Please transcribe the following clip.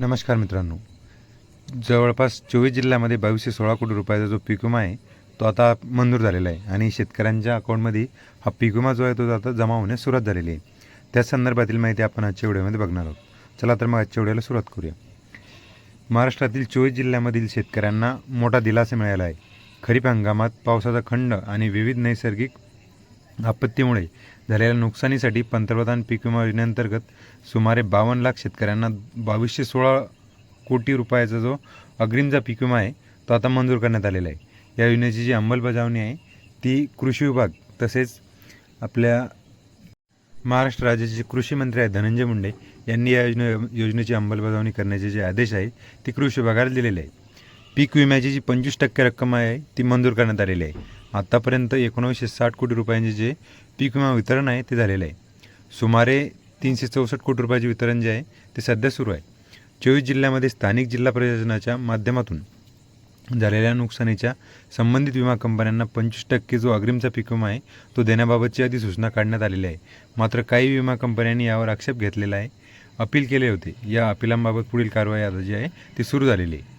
नमस्कार मित्रांनो. जवळपास चोवीस जिल्ह्यामध्ये बावीसशे सोळा कोटी रुपयाचा जो पीक विमा आहे तो आता मंजूर झालेला आहे आणि शेतकऱ्यांच्या अकाउंटमध्ये हा पीक विमा जो आहे तो आता जमा होण्यास सुरुवात झालेली आहे. त्याच संदर्भातील माहिती आपण आजच्या व्हिडिओमध्ये बघणार आहोत. चला तर मग आजच्या व्हिडिओला सुरुवात करूया. महाराष्ट्रातील चोवीस जिल्ह्यामधील शेतकऱ्यांना मोठा दिलासा मिळाला आहे. खरीप हंगामात पावसाचा खंड आणि विविध नैसर्गिक आपत्तीमुळे झालेल्या नुकसानीसाठी पंतप्रधान पीक विमा योजनेअंतर्गत सुमारे बावन्न लाख शेतकऱ्यांना बावीसशे सोळा कोटी रुपयाचा जो अग्रिमचा पीक विमा आहे तो आता मंजूर करण्यात आलेला आहे. या योजनेची जी अंमलबजावणी आहे ती कृषी विभाग तसेच आपल्या महाराष्ट्र राज्याचे कृषी मंत्री आहे धनंजय मुंडे यांनी या योजने योजनेची अंमलबजावणी करण्याचे जे आदेश आहे ते कृषी विभागाला दिलेले आहे पीक विम्याची जी पंचवीस टक्के रक्कम आहे ती मंजूर करण्यात आलेली आहे. आत्तापर्यंत एकोणीसशे साठ कोटी रुपयांचे जे पीक विमा वितरण आहे ते झालेलं आहे. सुमारे तीनशे चौसष्ट कोटी रुपयाचे वितरण जे आहे ते सध्या सुरू आहे. चोवीस जिल्ह्यामध्ये स्थानिक जिल्हा प्रशासनाच्या माध्यमातून झालेल्या नुकसानीच्या संबंधित विमा कंपन्यांना पंचवीस टक्के जो अग्रिमचा पीक विमा आहे तो देण्याबाबतची अधिसूचना काढण्यात आलेली आहे. मात्र काही विमा कंपन्यांनी यावर आक्षेप घेतलेला आहे. अपील केले होते. या अपिलांबाबत पुढील कारवाई आता जी आहे ती सुरू झालेली आहे.